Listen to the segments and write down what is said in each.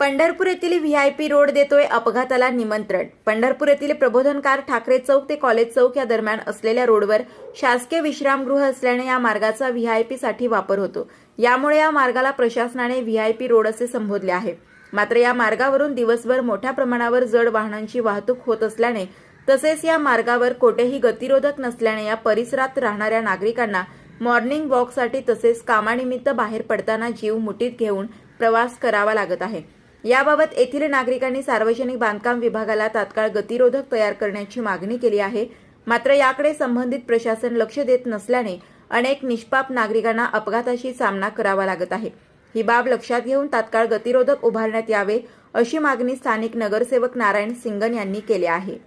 पंढरपूर येथील V I P road देतोय अपघाताला निमंत्रण. पंढरपूर येथील प्रबोधनकार ठाकरे चौक ते कॉलेज चौक या दरम्यान असलेल्या रोडवर शासकीय विश्रामगृह असल्याने या मार्गाचा व्हीआयपी साठी वापर होतो. यामुळे या मार्गाला प्रशासनाने व्हीआयपी रोड असे संबोधले आहे. मात्र या मार्गावरून दिवसभर मोठ्या प्रमाणावर जड वाहनांची वाहतूक होत असल्याने तसेच या मार्गावर कोठेही गतिरोधक नसल्याने या परिसरात राहणाऱ्या नागरिकांना मॉर्निंग वॉकसाठी तसेच कामानिमित्त बाहेर पडताना जीव मुठीत घेऊन प्रवास करावा लागत आहे. याबाबत येथील नागरिकांनी सार्वजनिक बांधकाम विभागाला तात्काळ गतिरोधक तयार करण्याची मागणी केली आहे. मात्र याकडे संबंधित प्रशासन लक्ष देत नसल्याने अनेक निष्पाप नागरिकांना अपघाताशी सामना करावा लागत आहे. ही बाब लक्षात घेऊन तात्काळ गतिरोधक उभारण्यात यावे अशी मागणी स्थानिक नगरसेवक नारायण सिंगन यांनी केली आहे.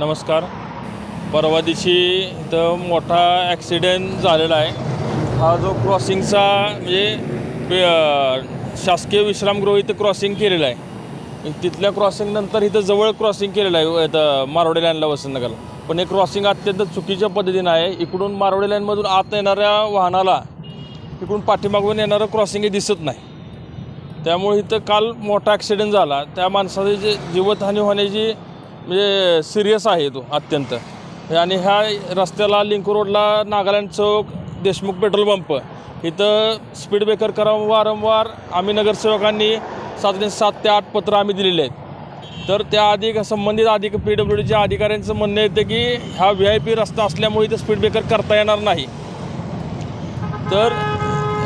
नमस्कार. परवा दिवशी इथं मोठा ॲक्सिडेंट झालेला आहे. हा जो क्रॉसिंगचा म्हणजे शासकीय विश्रामगृह इथं क्रॉसिंग केलेलं आहे. तिथल्या क्रॉसिंगनंतर इथं जवळ क्रॉसिंग केलेलं आहे इथं मारोडे लाईनला वसंतनगरला. पण हे क्रॉसिंग अत्यंत चुकीच्या पद्धतीनं आहे. इकडून मारोडे लाईनमधून आत येणाऱ्या वाहनाला इकडून पाठीमागून येणारं क्रॉसिंग हे दिसत नाही. त्यामुळे इथं काल मोठा ॲक्सिडेंट झाला. त्या माणसाची जे जीवतहानी होण्याची म्हणजे सिरियस आहे तो अत्यंत. आणि ह्या रस्त्याला लिंक रोडला नागालँड चौक देशमुख पेट्रोल पंप. इथं स्पीड ब्रेकर करा वारंवार आम्ही नगरसेवकांनी साधारण सात ते आठ पत्र आम्ही दिलेले आहेत. तर त्या अधिक संबंधित अधिक पी डब्ल्यू डीच्या अधिकाऱ्यांचं म्हणणं येतं की हा व्ही आय पी रस्ता असल्यामुळे इथं स्पीड ब्रेकर करता येणार नाही. तर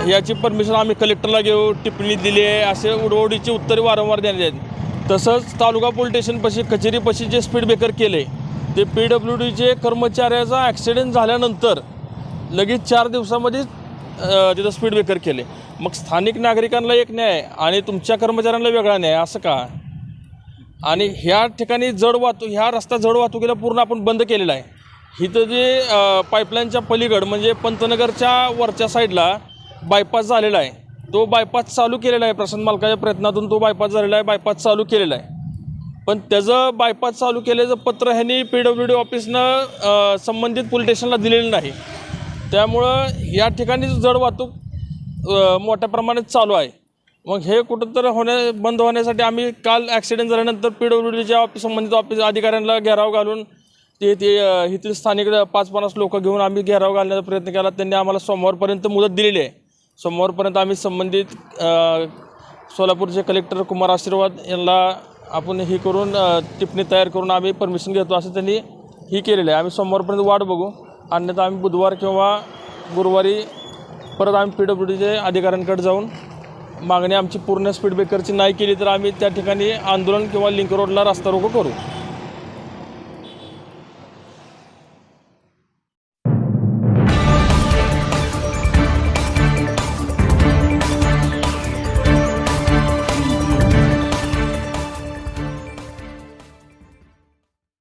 याची परमिशन आम्ही कलेक्टरला घेऊ टिप्पणी दिली आहे असे उडवडीची उत्तरे वारंवार देण्यात आहेत. तसंच तालुका पोलीस स्टेशनपाशी कचेरीपाशी जे स्पीड ब्रेकर केले ते पी डब्ल्यू डीचे कर्मचाऱ्याचा ॲक्सिडेंट झाल्यानंतर लगेच चार दिवसामध्येच तिथं स्पीड ब्रेकर केले. मग स्थानिक नागरिकांना एक न्याय आणि तुमच्या कर्मचाऱ्यांना वेगळा न्याय असं का? आणि ह्या ठिकाणी जड वाहतूक ह्या रस्ता जड वाहतुकीला पूर्ण आपण बंद केलेला आहे. इथं जे पाईपलाईनच्या पलीकड म्हणजे पंतनगरच्या वरच्या साईडला बायपास झालेला आहे. तो बायपास चालू केलेला आहे प्रसन्न मालकाच्या प्रयत्नातून तो बायपास झालेला आहे बायपास चालू केलेला आहे. पण त्याचं बायपास चालू केल्याचं पत्र ह्यांनी पी डब्ल्यू डी ऑफिसनं संबंधित पोलीस स्टेशनला दिलेलं नाही. त्यामुळं या ठिकाणी जड वाहतूक मोठ्या प्रमाणात चालू आहे. मग हे कुठंतरी होण्या बंद होण्यासाठी आम्ही काल ॲक्सिडेंट झाल्यानंतर पी डब्ल्यू डीच्या ऑफिस संबंधित ऑफिस अधिकाऱ्यांना घेराव घालून ते ते अ, इथील स्थानिक पाच पन्नास लोक घेऊन आम्ही घेराव घालण्याचा प्रयत्न केला. त्यांनी आम्हाला सोमवारपर्यंत मुदत दिलेली आहे. सोमवारपर्यंत आम्ही संबंधित सोलापूरचे कलेक्टर कुमार आशीर्वाद यांना आपण हे करून टिप्पणी तयार करून आम्ही परमिशन घेतो असं त्यांनी ही केलेलं आहे. आम्ही सोमवारपर्यंत वाट बघू. अन्यथा आम्ही बुधवार किंवा गुरुवारी परत आम्ही पी डब्ल्यू डीचे अधिकाऱ्यांकडे जाऊन मागणी आमची पूर्ण स्पीड ब्रेकरची नाही केली तर आम्ही त्या ठिकाणी आंदोलन किंवा लिंक रोडला रस्ता रोको करू.